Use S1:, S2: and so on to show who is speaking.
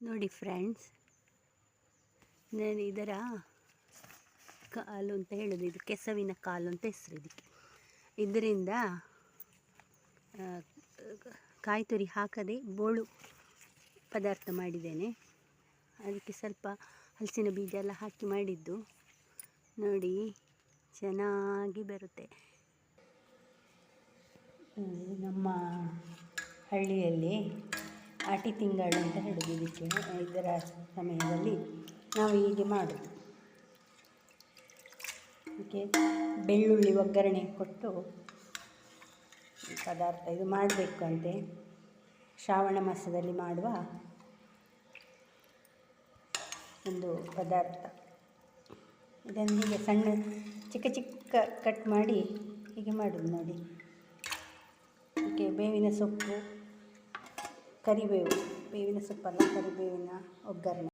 S1: ನೋಡಿ ಫ್ರೆಂಡ್ಸ್ ನಾನು ಇದರ ಕಾಲು ಅಂತ ಹೇಳೋದು, ಇದು ಕೆಸವಿನ ಕಾಲು ಅಂತ ಹೆಸರು ಇದಕ್ಕೆ. ಇದರಿಂದ ಕಾಯಿ ತುರಿ ಹಾಕದೆ ಬೋಳು ಪದಾರ್ಥ ಮಾಡಿದ್ದೇನೆ. ಅದಕ್ಕೆ ಸ್ವಲ್ಪ ಹಲಸಿನ ಬೀಜ ಎಲ್ಲ ಹಾಕಿ ಮಾಡಿದ್ದು, ನೋಡಿ ಚೆನ್ನಾಗಿ ಬರುತ್ತೆ. ನಮ್ಮ ಹಳ್ಳಿಯಲ್ಲಿ ಆಟಿ ತಿಂಗಳು ಅಂತ ಹೇಳೋದು ಇದಕ್ಕೆ. ಇದರ ಸಮಯದಲ್ಲಿ ನಾವು ಹೀಗೆ ಮಾಡೋದು. ಅದಕ್ಕೆ ಬೆಳ್ಳುಳ್ಳಿ ಒಗ್ಗರಣೆ ಕೊಟ್ಟು ಪದಾರ್ಥ ಇದು ಮಾಡಬೇಕು ಅಂತೆ. ಶ್ರಾವಣ ಮಾಸದಲ್ಲಿ ಮಾಡುವ ಒಂದು ಪದಾರ್ಥ. ಇದನ್ನು ಹೀಗೆ ಸಣ್ಣ ಚಿಕ್ಕ ಚಿಕ್ಕ ಕಟ್ ಮಾಡಿ ಹೀಗೆ ಮಾಡೋದು ನೋಡಿ. ಅದಕ್ಕೆ ಬೇವಿನ ಸೊಪ್ಪು ಕರಿಬೇವು ಬೇವಿನ ಸೊಪ್ಪಲ್ಲ ಕರಿಬೇವಿನ ಒಗ್ಗರಣೆ.